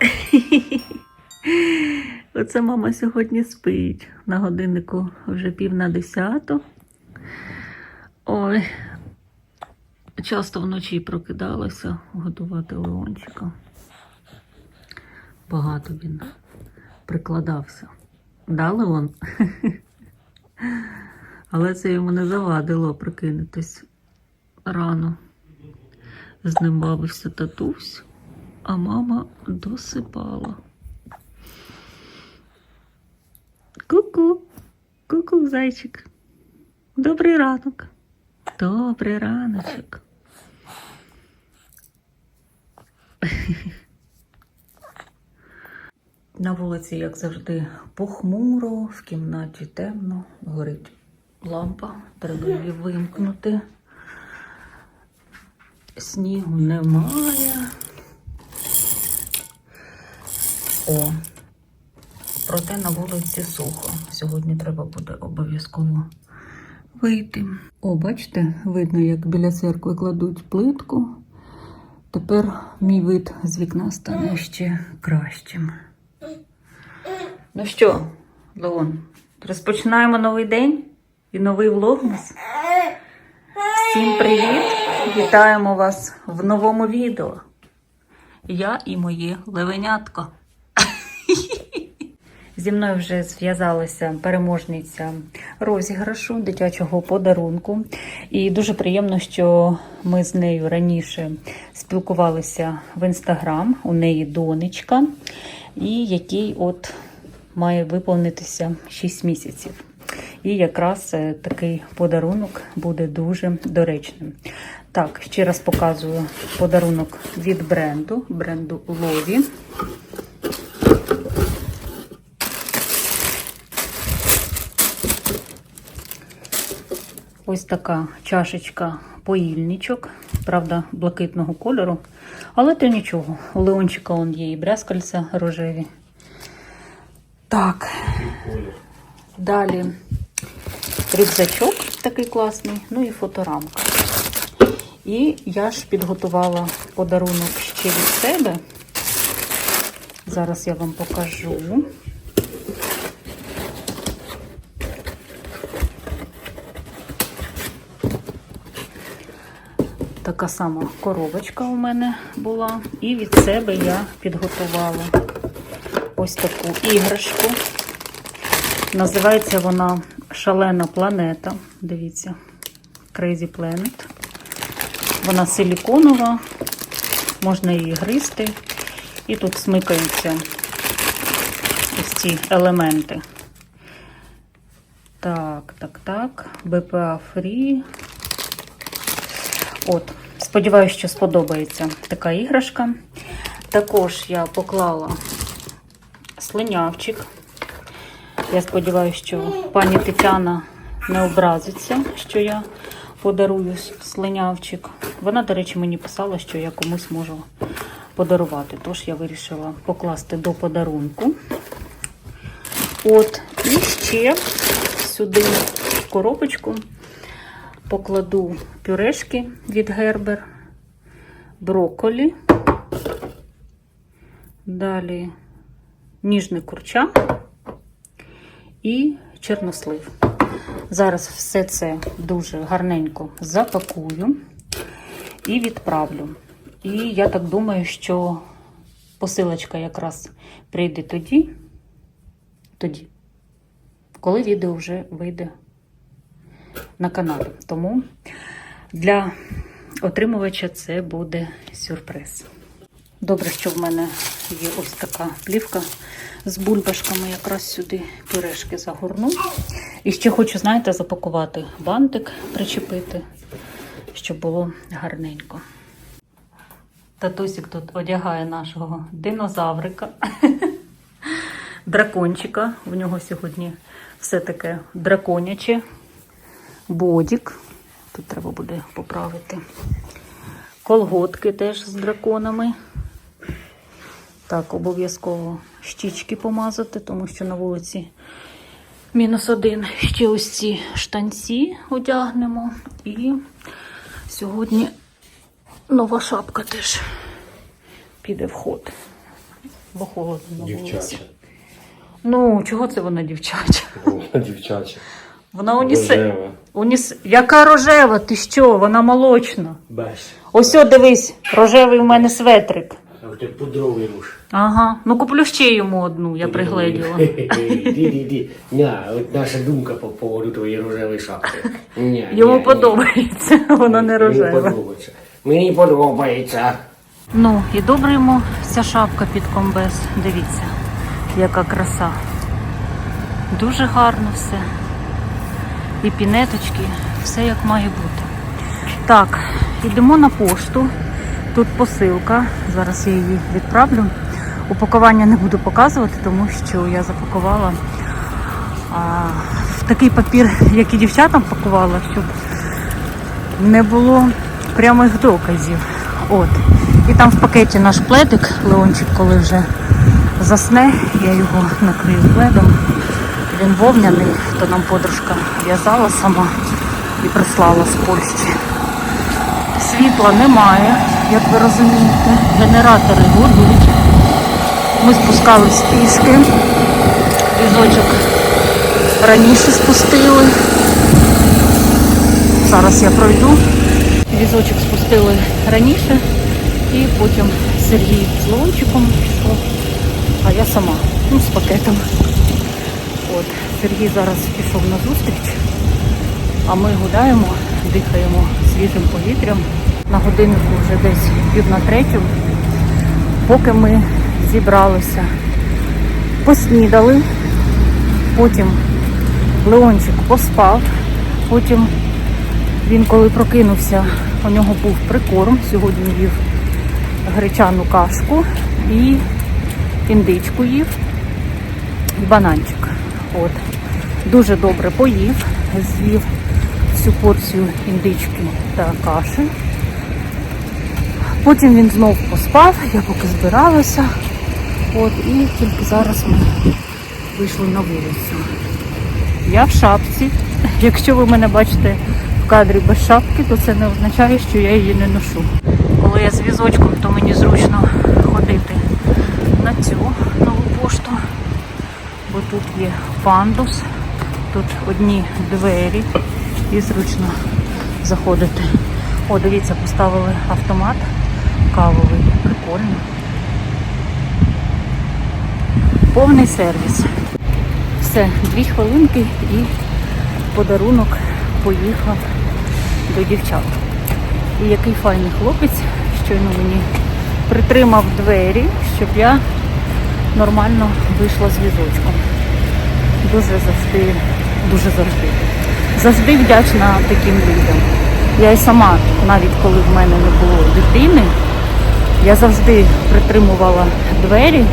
Оце мама сьогодні спить. На годиннику вже пів на десяту. Ой. Часто вночі прокидалася годувати Леончика. Багато він прикладався. Да, Леон? Але це йому не завадило прокинутись рано. З ним бавився татусь, а мама досипала. Ку-ку, ку-ку, зайчик. Добрий ранок. Добрий раночок. На вулиці, як завжди, похмуро, в кімнаті темно, горить лампа, треба її вимкнути. Снігу немає. О, проте на вулиці сухо. Сьогодні треба буде обов'язково вийти. О, бачите, видно, як біля церкви кладуть плитку. Тепер мій вид з вікна стане ще кращим. Ну що, Леон, розпочинаємо новий день і новий влогмас. Всім привіт! Вітаємо вас в новому відео. Я і моє левенятко. Зі мною вже зв'язалася переможниця розіграшу дитячого подарунку. І дуже приємно, що ми з нею раніше спілкувалися в інстаграм. У неї донечка, і який от має виповнитися 6 місяців. І якраз е, такий подарунок буде дуже доречним. Так, ще раз показую подарунок від бренду, бренду Лові. Ось така чашечка поїльничок, правда, блакитного кольору. Але то нічого. У Леончика он є і брязкальця рожеві. Так. Далі рюкзачок такий класний, ну і фоторамка. І я ж підготувала подарунок ще від себе. Зараз я вам покажу. Така сама коробочка у мене була. І від себе я підготувала ось таку іграшку. Називається вона Шалена планета. Дивіться, Crazy Planet. Вона силіконова, можна її гризти. І тут смикаються ось ці елементи. Так, так, так. BPA Free. От, сподіваюся, що сподобається така іграшка. Також я поклала слинявчик. Я сподіваюся, що пані Тетяна не образиться, що я подарую слинявчик. Вона, до речі, мені писала, що я комусь можу подарувати. Тож я вирішила покласти до подарунку. От, і ще сюди коробочку покладу пюрешки від Гербер, брокколі, далі ніжний курча і чорнослив. Зараз все це дуже гарненько запакую і відправлю. І я так думаю, що посилочка якраз прийде тоді, тоді, коли відео вже вийде на каналі. Тому для отримувача це буде сюрприз. Добре, що в мене є ось така плівка з бульбашками, якраз сюди пюрешки загорну. І ще хочу, знаєте, запакувати бантик, причепити, щоб було гарненько. Татусик тут одягає нашого динозаврика, дракончика. В нього сьогодні все таке драконяче, бодік. Тут треба буде поправити. Колготки теж з драконами. Так, обов'язково щічки помазати, тому що на вулиці мінус один. Ще ось ці штанці одягнемо. І сьогодні нова шапка теж піде в ход. бо холодно на вулиці. Дівчача. Ну, чого це вона дівчача? Вона дівчача. Вона унісе... Рожева. уніс... Яка рожева? Ти що? Вона молочна. Бась. Ось о, дивись, рожевий у мене светрик. А ти пудровий руш. Ага. Ну куплю ще йому одну, я пригледіла. Ді-ді-ді. Ня, от наша думка по поводу твоєї рожевої шапки. Ня, Йому ня, подобається, вона не Мені подобається. Мені подобається. Ну, і добре йому ця шапка під комбез. Дивіться, яка краса. Дуже гарно все. І пінеточки, все як має бути. Так, йдемо на пошту. Тут посилка. Зараз я її відправлю. Упакування не буду показувати, тому що я запакувала а, в такий папір, як і дівчатам пакувала, щоб не було прямих доказів. От. І там в пакеті наш пледик, Леончик, коли вже засне, я його накрию пледом. Він вовняний, то нам подружка в'язала сама і прислала з Польщі. Світла немає, як ви розумієте. Генератори гудуть. Ми спускались пішки. Візочок раніше спустили. Зараз я пройду. Візочок спустили раніше і потім Сергій з Леончиком пішов, а я сама, ну, з пакетом. Сергій зараз пішов на зустріч, а ми гуляємо, дихаємо свіжим повітрям. На годиннику вже десь пів на третю. Поки ми зібралися, поснідали, потім Леончик поспав, потім він, коли прокинувся, у нього був прикорм. Сьогодні їв гречану кашку і індичку їв, і бананчик. От. Дуже добре поїв, з'їв всю порцію індички та каші. Потім він знов поспав, я поки збиралася. От, і тільки зараз ми вийшли на вулицю. Я в шапці. Якщо ви мене бачите в кадрі без шапки, то це не означає, що я її не ношу. Коли я з візочком, то мені зручно ходити на цю нову пошту. Бо тут є пандус, тут одні двері і зручно заходити. О, дивіться, поставили автомат кавовий. Прикольно. Повний сервіс. Все, дві хвилинки і подарунок поїхав до дівчат. І який файний хлопець щойно мені притримав двері, щоб я нормально вийшла з візочком. Дуже завжди, дуже завжди. Завжди вдячна таким людям. Я і сама, навіть коли в мене не було дитини, я завжди притримувала двері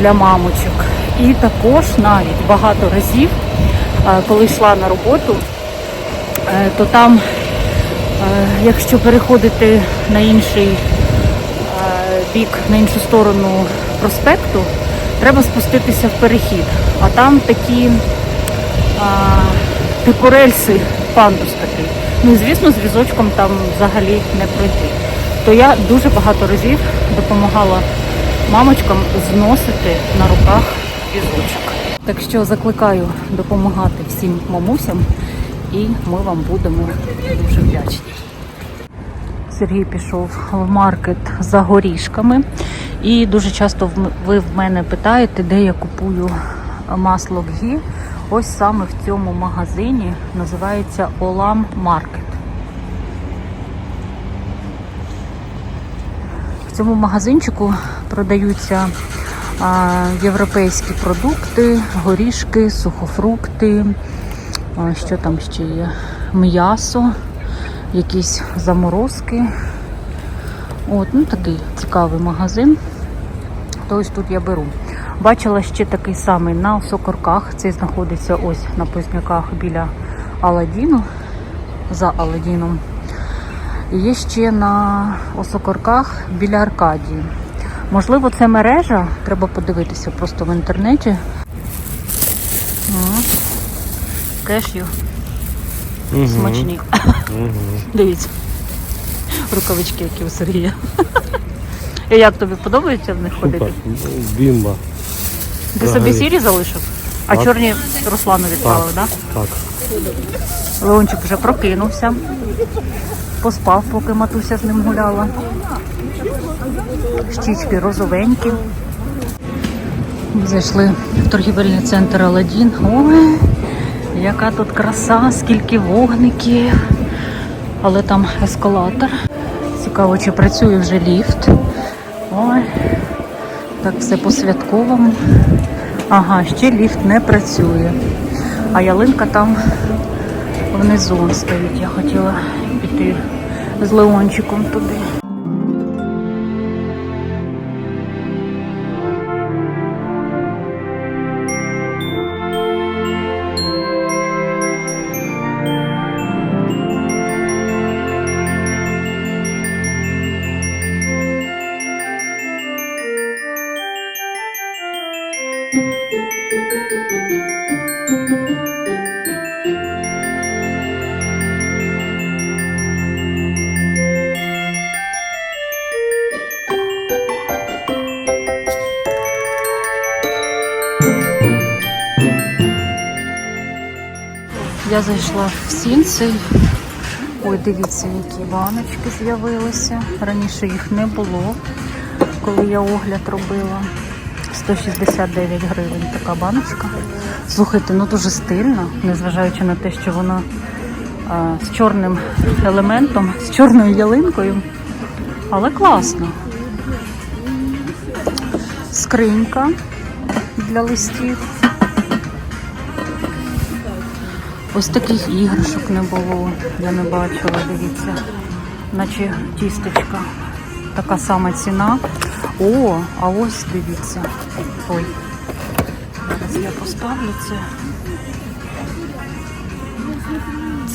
для мамочок. І також навіть багато разів, е, коли йшла на роботу, е, то там, е, якщо переходити на інший бік, на іншу сторону проспекту, треба спуститися в перехід. А там такі а, типу рельси, пандус такий. Ну звісно, з візочком там взагалі не пройти. То я дуже багато разів допомагала мамочкам зносити на руках візочок. Так що закликаю допомагати всім мамусям, і ми вам будемо дуже вдячні. Сергій пішов в маркет за горішками. І дуже часто ви в мене питаєте, де я купую масло гі. Ось саме в цьому магазині називається Олам Маркет. В цьому магазинчику продаються європейські продукти, горішки, сухофрукти, що там ще є, м'ясо, якісь заморозки. От, ну такий цікавий магазин. То ось тут я беру. Бачила ще такий самий на Сокорках. Цей знаходиться ось на Позняках біля Аладдіну, за Аладдіном. І є ще на Осокорках біля Аркадії. Можливо, це мережа, треба подивитися просто в інтернеті. Кешю. Смачні. Дивіться. Рукавички, які у Сергія. І як тобі подобається в них ходити? Бімба. Ти собі сірі залишив? А Так. чорні Руслану відправив, так? Так. Леончик вже прокинувся. Поспав, поки матуся з ним гуляла. Щічки розовенькі. Зайшли в торгівельний центр Аладдін. Ой, яка тут краса, скільки вогників. Але там ескалатор. Цікаво, чи працює вже ліфт. Ой, так все по-святковому. Ага, ще ліфт не працює. А ялинка там внизу стоїть. Я хотіла піти з Леончиком туди. Зайшла в сінці. Ой, дивіться, які баночки з'явилися. Раніше їх не було, коли я огляд робила. 169 гривень така баночка. Слухайте, ну дуже стильно, незважаючи на те, що вона а, з чорним елементом, з чорною ялинкою. Але класно. Скринька для листів. Ось таких іграшок не було, я не бачила, дивіться. Наче тістечка. Така сама ціна. О, а ось дивіться. Ой. Зараз я поставлю це.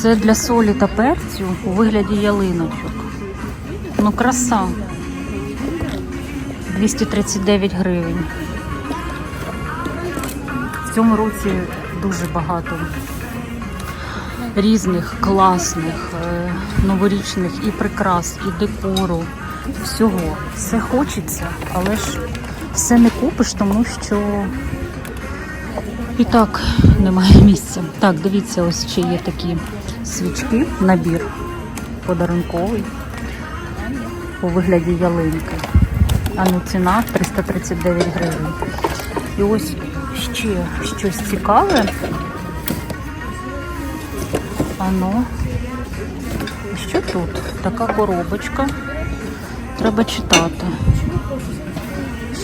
Це для солі та перцю у вигляді ялиночок. Ну, краса. 239 гривень. В цьому році дуже багато різних класних е, новорічних і прикрас, і декору. Всього. Все хочеться, але ж все не купиш, тому що і так немає місця. Так, дивіться, ось ще є такі свічки, набір подарунковий у вигляді ялинки. А ну ціна 339 гривень. І ось ще щось цікаве. Ано. Що тут? Така коробочка. Треба читати.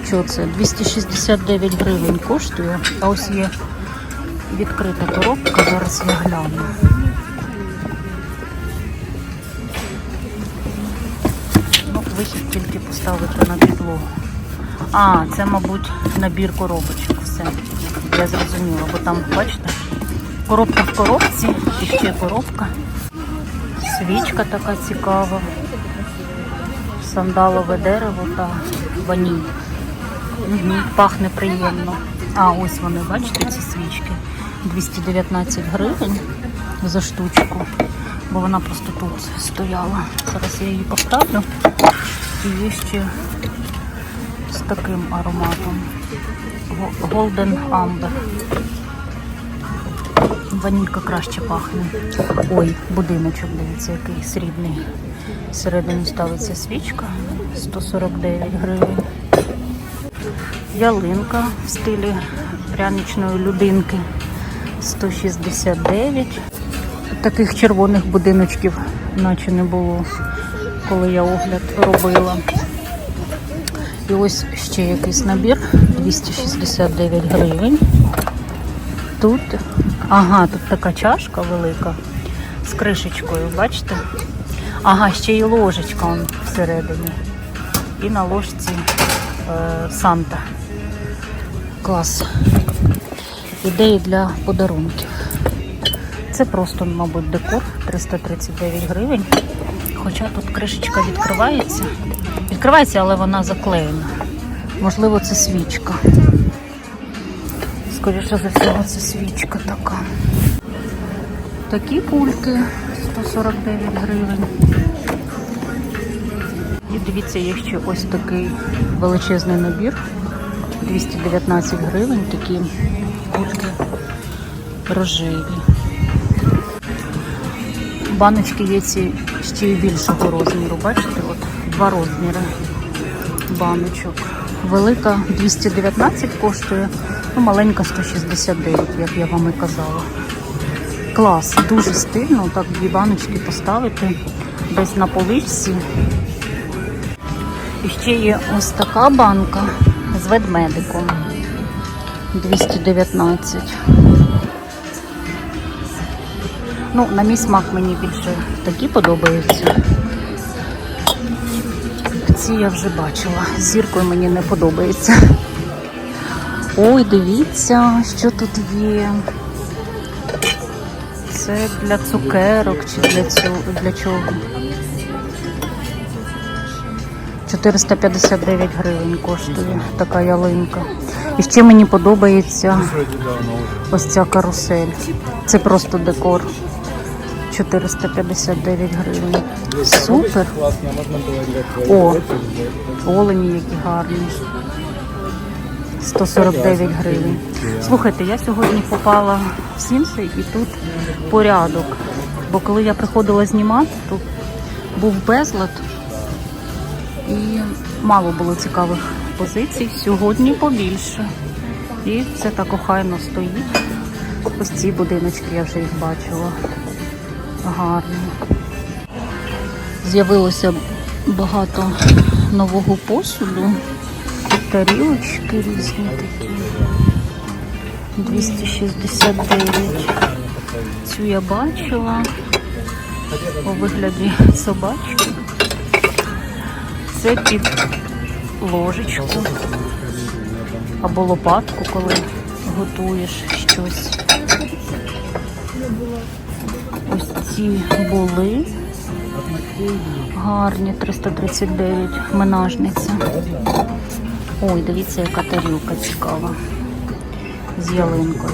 Що це? 269 гривень коштує. А ось є відкрита коробка. Зараз я гляну. Ну, вихід тільки поставити на підлогу. А, це, мабуть, набір коробочок. Все. Я зрозуміла, бо там, бачите, коробка в коробці і ще коробка. Свічка така цікава. Сандалове дерево та ваніль. Угу, пахне приємно. А, ось вони, бачите, ці свічки. 219 гривень за штучку, бо вона просто тут стояла. Зараз я її поставлю. І є ще з таким ароматом. Golden Amber. Ванілька краще пахне. Ой, будиночок, дивіться, який срібний. Всередині ставиться свічка 149 гривень. Ялинка в стилі пряничної людинки 169. Таких червоних будиночків наче не було, коли я огляд робила. І ось ще якийсь набір 269 гривень. Тут, ага, тут така чашка велика з кришечкою, бачите? Ага, ще й ложечка он всередині. І на ложці е, Санта. Клас. Ідеї для подарунків. Це просто, мабуть, декор 339 гривень. Хоча тут кришечка відкривається. Відкривається, але вона заклеєна. Можливо, це свічка. Скоріше за всього, це свічка така. Такі кульки 149 гривень. І дивіться, є ще ось такий величезний набір. 219 гривень, такі кульки рожеві. Баночки є ці ще й більшого розміру. Бачите, от два розміри баночок. Велика 219 коштує, ну маленька 169, як я вам і казала. Клас, дуже стильно, так дві баночки поставити десь на поличці. І ще є ось така банка з ведмедиком 219. Ну, на мій смак мені більше такі подобаються. Ці я вже бачила. Зіркою мені не подобається. Ой, дивіться, що тут є. Це для цукерок чи для цього для чого? 459 гривень коштує така ялинка. І ще мені подобається ось ця карусель. Це просто декор. 459 гривень. Супер. О, олені які гарні. 149 гривень. Слухайте, я сьогодні попала в Сімси і тут порядок. Бо коли я приходила знімати, тут був безлад і мало було цікавих позицій. Сьогодні побільше. І все так охайно стоїть. Ось ці будиночки я вже їх бачила. Гарні. З'явилося багато нового посуду. Тарілочки різні такі. 269. Цю я бачила у вигляді собачки. Це під ложечку або лопатку, коли готуєш щось. Ось ці були гарні, 339 менажниця. Ой, дивіться, яка тарілка цікава. З ялинкою.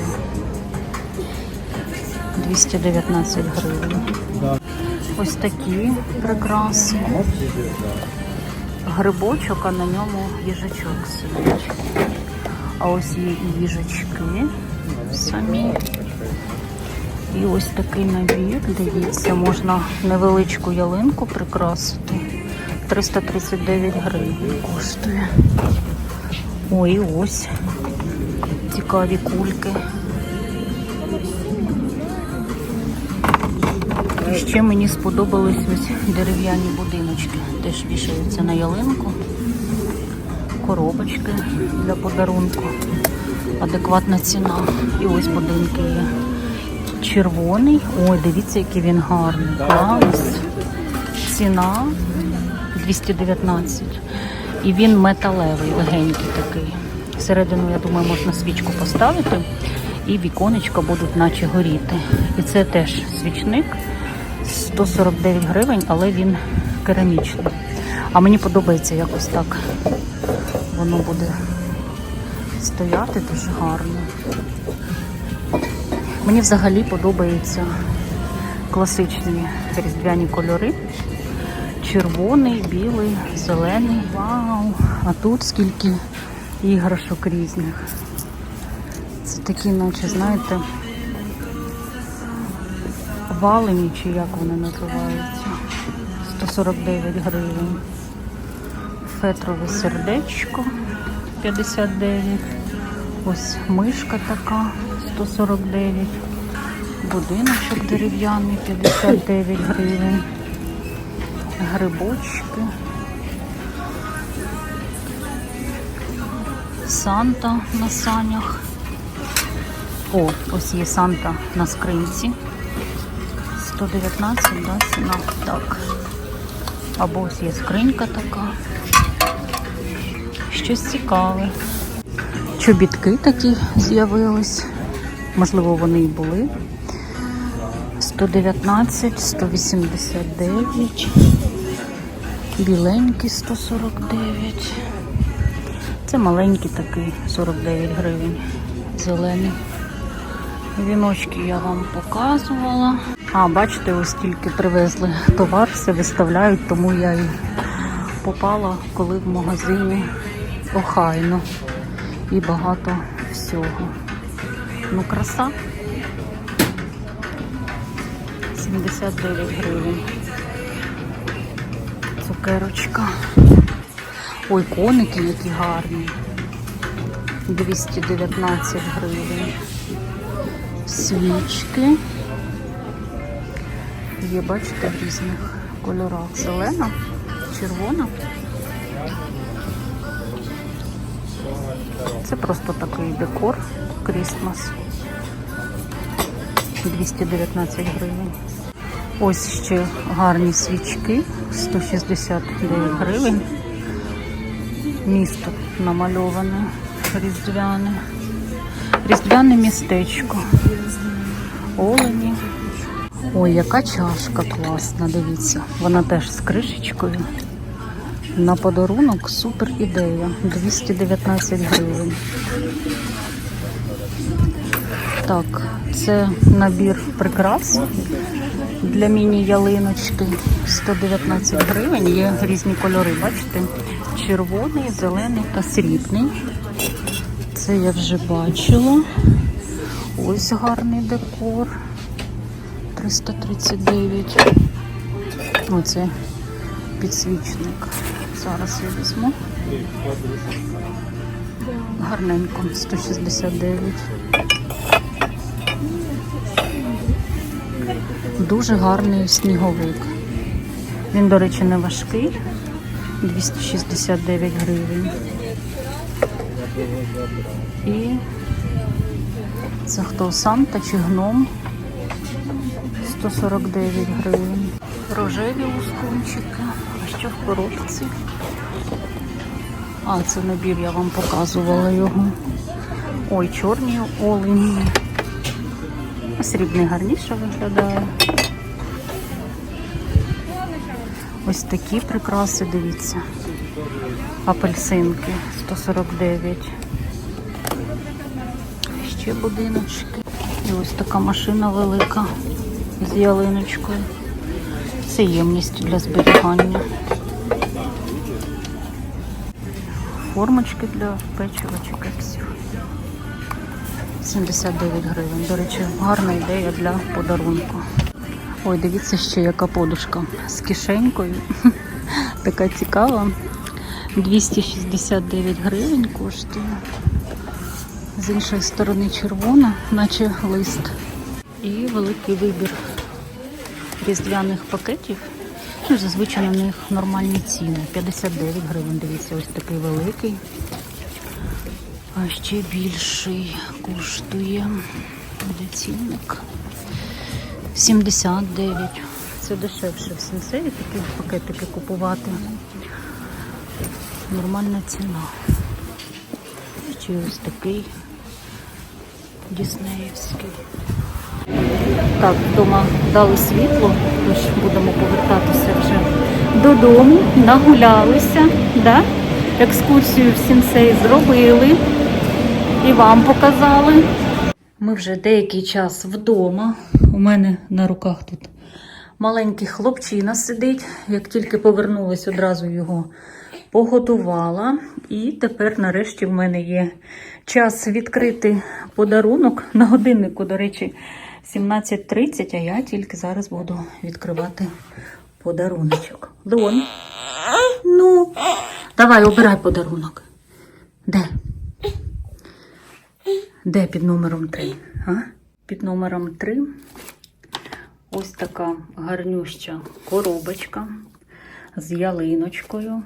219 гривень. Ось такі прикраси. Грибочок, а на ньому їжачок сидить. А ось є і їжачки самі. І ось такий набір. Дивіться, можна невеличку ялинку прикрасити. 339 гривень коштує. Ой, ось цікаві кульки. І ще мені сподобались ось дерев'яні будиночки. Теж вішаються на ялинку. Коробочки для подарунку. Адекватна ціна. І ось будинки є. Червоний. Ой, дивіться, який він гарний. Клас. Ціна 219. І він металевий, легенький такий. Всередину, я думаю, можна свічку поставити, і віконечка будуть наче горіти. І це теж свічник 149 гривень, але він керамічний. А мені подобається якось так. Воно буде стояти дуже гарно. Мені взагалі подобаються класичні різдвяні кольори. Червоний, білий, зелений. Вау! А тут скільки іграшок різних. Це такі, наче, знаєте, валені, чи як вони називаються. 149 гривень. Фетрове сердечко 59. Ось мишка така 149. Будиночок дерев'яний 59 гривень. Грибочки. Санта на санях. О, ось є Санта на скринці. 119, да, ціна. Так. Або ось є скринька така. Щось цікаве. Чобітки такі з'явились. Можливо, вони і були. 119, 189, біленький 149. Це маленький такий 49 гривень. Зелений. Віночки я вам показувала. А, бачите, ось тільки привезли товар, все виставляють, тому я і попала, коли в магазині охайно і багато всього. Ну, краса. 79 гривень. Цукерочка. Ой, коники які гарні. 219 гривень. Свічки. Є, бачите, в різних кольорах. Зелена, червона. Це просто такий декор Крісмас. 219 гривень. Ось ще гарні свічки, 169 гривень. Місто намальоване, різдвяне. Різдвяне містечко. Олені. Ой, яка чашка класна, дивіться. Вона теж з кришечкою. На подарунок супер ідея. 219 гривень. Так, це набір прикрас для міні-ялиночки. 119 гривень. Є різні кольори, бачите? Червоний, зелений та срібний. Це я вже бачила. Ось гарний декор. 339. Оце підсвічник. Зараз я візьму. Гарненько, 169. Дуже гарний сніговик. Він, до речі, не важкий. 269 гривень. І це хто Санта чи гном? 149 гривень. Рожеві лускунчики. А що в коробці? А, це набір, я вам показувала його. Ой, чорні олені. Срібний гарніше виглядає. Ось такі прикраси, дивіться. Апельсинки 149. Ще будиночки. І ось така машина велика з ялиночкою. Це ємність для зберігання. Формочки для печива чи кексів. 79 гривень. До речі, гарна ідея для подарунку. Ой, дивіться ще яка подушка з кишенькою. Така цікава. 269 гривень коштує. З іншої сторони червона, наче лист. І великий вибір різдвяних пакетів. Ну, зазвичай на них нормальні ціни. 59 гривень, дивіться, ось такий великий. А ще більший коштує. Цінник? 79. Це дешевше в сенсеї такі пакетики купувати. Нормальна ціна. Ще ось такий діснеївський. Так, вдома дали світло, тож будемо повертатися вже додому. Нагулялися, да? екскурсію в сінсей зробили і вам показали. Ми вже деякий час вдома. У мене на руках тут маленький хлопчина сидить. Як тільки повернулась, одразу його поготувала. І тепер, нарешті, в мене є час відкрити подарунок на годиннику, до речі, 17.30, а я тільки зараз буду відкривати подаруночок. Леон, ну, давай обирай подарунок. Де? Де під номером 3? А? Під номером 3 ось така гарнюща коробочка з ялиночкою.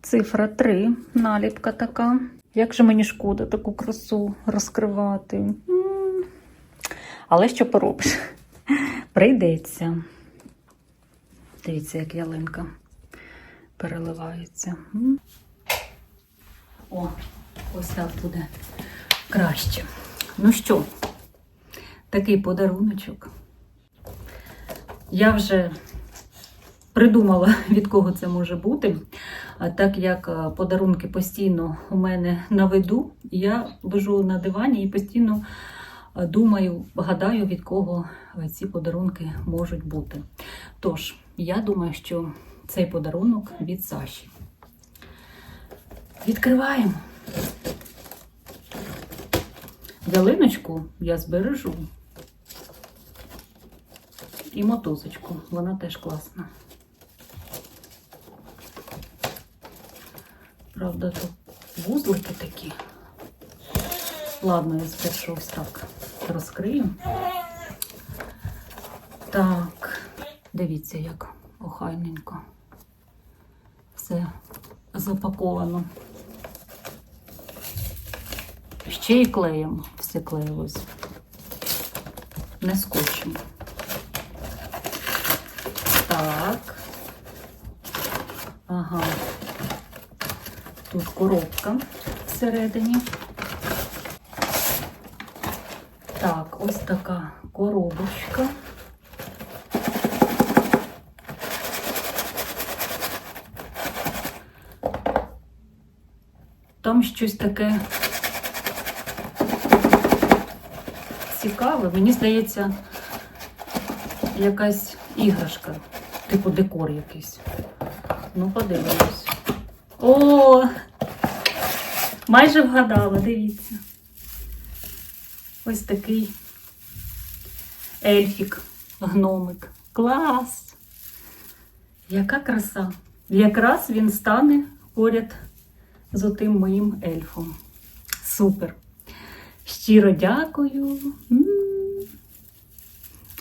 Цифра 3, наліпка така. Як же мені шкода таку красу розкривати. Але що поробиш? Прийдеться. Дивіться, як ялинка переливається. О, ось так буде краще. Ну що, такий подаруночок. Я вже придумала, від кого це може бути. А так як е, подарунки постійно у мене на виду, я лежу на дивані і постійно е, думаю, гадаю, від кого е, ці подарунки можуть бути. Тож, я думаю, що цей подарунок від Саші. Відкриваємо. Ялиночку я збережу. І мотузочку. Вона теж класна. Правда, тут вузлики такі. Ладно, я спершу ось так розкрию. Так, дивіться, як охайненько. Все запаковано. Ще й клеєм все клеїлось. Не скотчем. Так. Ага. Тут коробка всередині. Так, ось така коробочка. Там щось таке цікаве. Мені здається, якась іграшка, типу декор якийсь. Ну, подивимось. О! Майже вгадала, дивіться. Ось такий ельфік, гномик. Клас! Яка краса! Якраз він стане поряд з отим моїм ельфом. Супер! Щиро дякую. М.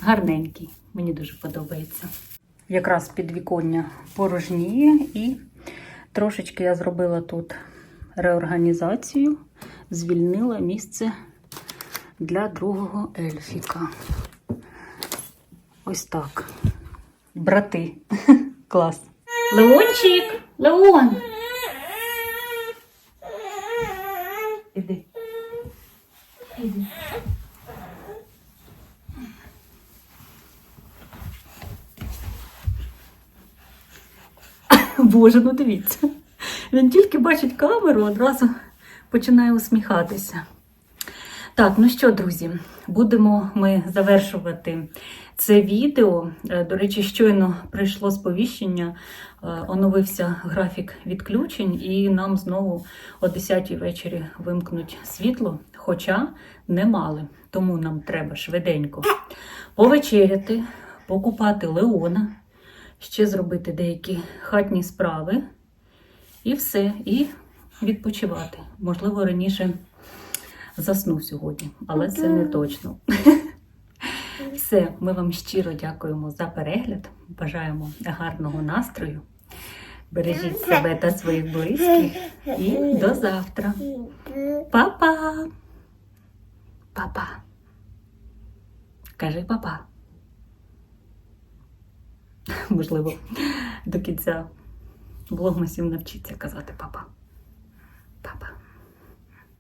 Гарненький, мені дуже подобається. Якраз підвіконня порожніє і трошечки я зробила тут реорганізацію, звільнила місце для другого ельфіка. Ось так. Брати. Клас. Леончик! Леон! Іди. Боже, ну дивіться. Він тільки бачить камеру, одразу починає усміхатися. Так, ну що, друзі, будемо ми завершувати це відео. Е, До речі, щойно прийшло сповіщення, е, оновився графік відключень, і нам знову о 10-й вечорі вимкнуть світло, хоча не мали. Тому нам треба швиденько повечеряти, покупати Леона, ще зробити деякі хатні справи, і все, і відпочивати. Можливо, раніше засну сьогодні, але це не точно. Все, ми вам щиро дякуємо за перегляд. Бажаємо гарного настрою. Бережіть себе та своїх близьких. І до завтра. Па-па! Па-па. Кажи папа. Можливо, до кінця влогмасів навчиться казати папа. Папа.